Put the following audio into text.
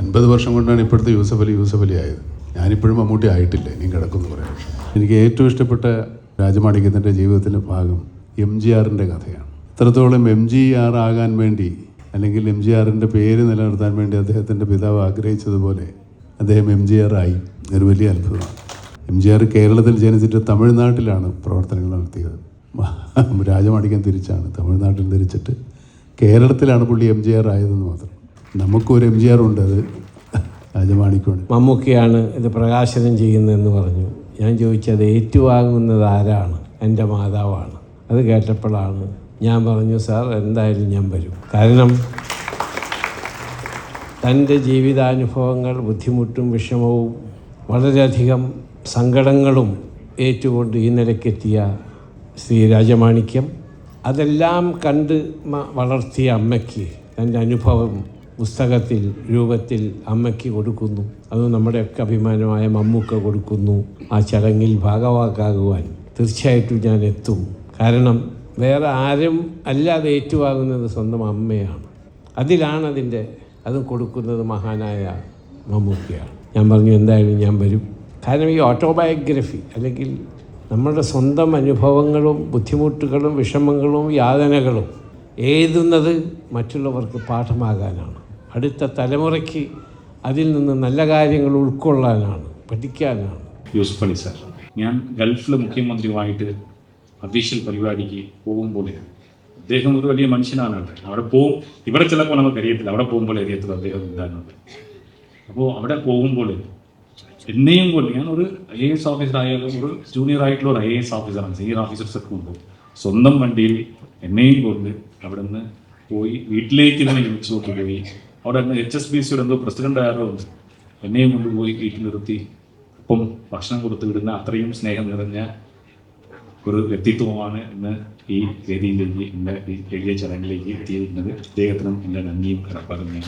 അൻപത് വർഷം കൊണ്ടാണ് ഇപ്പോഴത്തെ യൂസഫ് അലി യൂസഫ് അലി ആയത്. ഞാനിപ്പോഴും മമ്മൂട്ടി ആയിട്ടില്ല? ഇനി കിടക്കുന്നു പറയാം എനിക്ക് ഏറ്റവും ഇഷ്ടപ്പെട്ട രാജമാണിക്യത്തിന്റെ ജീവിതത്തിന്റെ ഭാഗം എം ജി ആറിന്റെ കഥയാണ്. ഇത്രത്തോളം എം ജി ആർ ആകാൻ വേണ്ടി അല്ലെങ്കിൽ എം ജി ആറിന്റെ പേര് നിലനിർത്താൻ വേണ്ടി അദ്ദേഹത്തിന്റെ പിതാവ് ആഗ്രഹിച്ചതുപോലെ അദ്ദേഹം എം ജി ആർ ആയി. ഒരു വലിയ അത്ഭുതമാണ്. എം ജി ആർ കേരളത്തിൽ ജനിച്ചിട്ട് തമിഴ്നാട്ടിലാണ് പ്രവർത്തനങ്ങൾ നടത്തിയത്. രാജമാണിക്യം തിരിച്ചാണ് തമിഴ്നാട്ടിൽ തിരിച്ചിട്ട് കേരളത്തിലാണ് പുള്ളി എം ജി ആർ ആയതെന്ന് മാത്രം. നമുക്കൊരു എം ജി ആർ ഉണ്ട് അത് രാജമാണിക്കുണ്ട്. മമ്മൂക്കയാണ് ഇത് പ്രകാശനം ചെയ്യുന്നതെന്ന് പറഞ്ഞു. ഞാൻ ചോദിച്ചത് ഏറ്റുവാങ്ങുന്നത് ആരാണ്? എന്റെ മാതാവാണ്. അത് കേട്ടപ്പോഴാണ് ഞാൻ പറഞ്ഞു സാർ എന്തായാലും ഞാൻ വരും. കാരണം തന്റെ ജീവിതാനുഭവങ്ങൾ ബുദ്ധിമുട്ടും വിഷമവും വളരെയധികം സങ്കടങ്ങളും ഏറ്റുകൊണ്ട് ഈ നിലയ്ക്കെത്തിയ ശ്രീ രാജമാണിക്യം. അതെല്ലാം കണ്ട് വളർത്തിയ അമ്മയ്ക്ക് തന്റെ അനുഭവം പുസ്തകത്തിൽ രൂപത്തിൽ അമ്മയ്ക്ക് കൊടുക്കുന്നു. അത് നമ്മുടെയൊക്കെ അഭിമാനമായ മമ്മൂക്ക കൊടുക്കുന്നു. ആ ചടങ്ങിൽ ഭാഗവാക്കാകുവാൻ തീർച്ചയായിട്ടും ഞാൻ എത്തും. കാരണം വേറെ ആരും അല്ലാതെ ഏറ്റുവാങ്ങുന്നത് സ്വന്തം അമ്മയാണ്. അതിലാണ് അതിന്റെ അതും കൊടുക്കുന്നത് മഹാനായ മമ്മൂക്കയാണ്. ഞാൻ പറഞ്ഞു എന്തായാലും ഞാൻ വരും. കാരണം ഈ ഓട്ടോബയോഗ്രഫി അല്ലെങ്കിൽ നമ്മുടെ സ്വന്തം അനുഭവങ്ങളും ബുദ്ധിമുട്ടുകളും വിഷമങ്ങളും യാതനകളും എഴുതുന്നത് മറ്റുള്ളവർക്ക് പാഠമാകാനാണ്. അടുത്ത തലമുറയ്ക്ക് അതിൽ നിന്ന് നല്ല കാര്യങ്ങൾ ഉൾക്കൊള്ളാനാണ് പഠിക്കാനാണ്. യൂസഫ് അലി സാർ ഞാൻ ഗൾഫിലെ മുഖ്യമന്ത്രിയുമായിട്ട് അഫീഷ്യൽ പരിപാടിക്ക് പോകുമ്പോൾ അദ്ദേഹം ഒരു വലിയ മനുഷ്യനാണ് അവിടെ പോകും ഇവിടെ ചിലപ്പോൾ നമുക്ക് അറിയത്തില്ല. അവിടെ പോകുമ്പോൾ അറിയത്തില്ല അദ്ദേഹം എന്താണെന്ന് അപ്പോൾ അവിടെ പോകുമ്പോൾ എന്നെയും കൊണ്ട് ഞാൻ ഒരു ഐ എ എസ് ഓഫീസർ ആയാലും ഒരു ജൂനിയർ ആയിട്ടുള്ള ഒരു ഐ എ എസ് ഓഫീസറാണ്. സീനിയർ ഓഫീസേഴ്സൊക്കെ ഉണ്ട്. സ്വന്തം വണ്ടിയിൽ എന്നെയും കൊണ്ട് അവിടെ നിന്ന് പോയി വീട്ടിലേക്ക് തന്നെ വിളിച്ചുകൊണ്ട് പോയി അവിടെ അങ്ങ് എച്ച് എസ് ബി സിയുടെ എന്തോ പ്രസിഡന്റ് എന്നെയും കൊണ്ടുപോയി വീട്ടിൽ നിർത്തി ഒപ്പം ഭക്ഷണം കൊടുത്തു വിടുന്ന അത്രയും സ്നേഹം നിറഞ്ഞ ഒരു വ്യക്തിത്വമാണ് ഇന്ന് ഈ വേദിയിലേക്ക് എന്റെ ഈ ചടങ്ങിലേക്ക് എത്തിയിരിക്കുന്നത് അദ്ദേഹത്തിനും എന്റെ നന്ദിയും കടപ്പാടും ഞാൻ.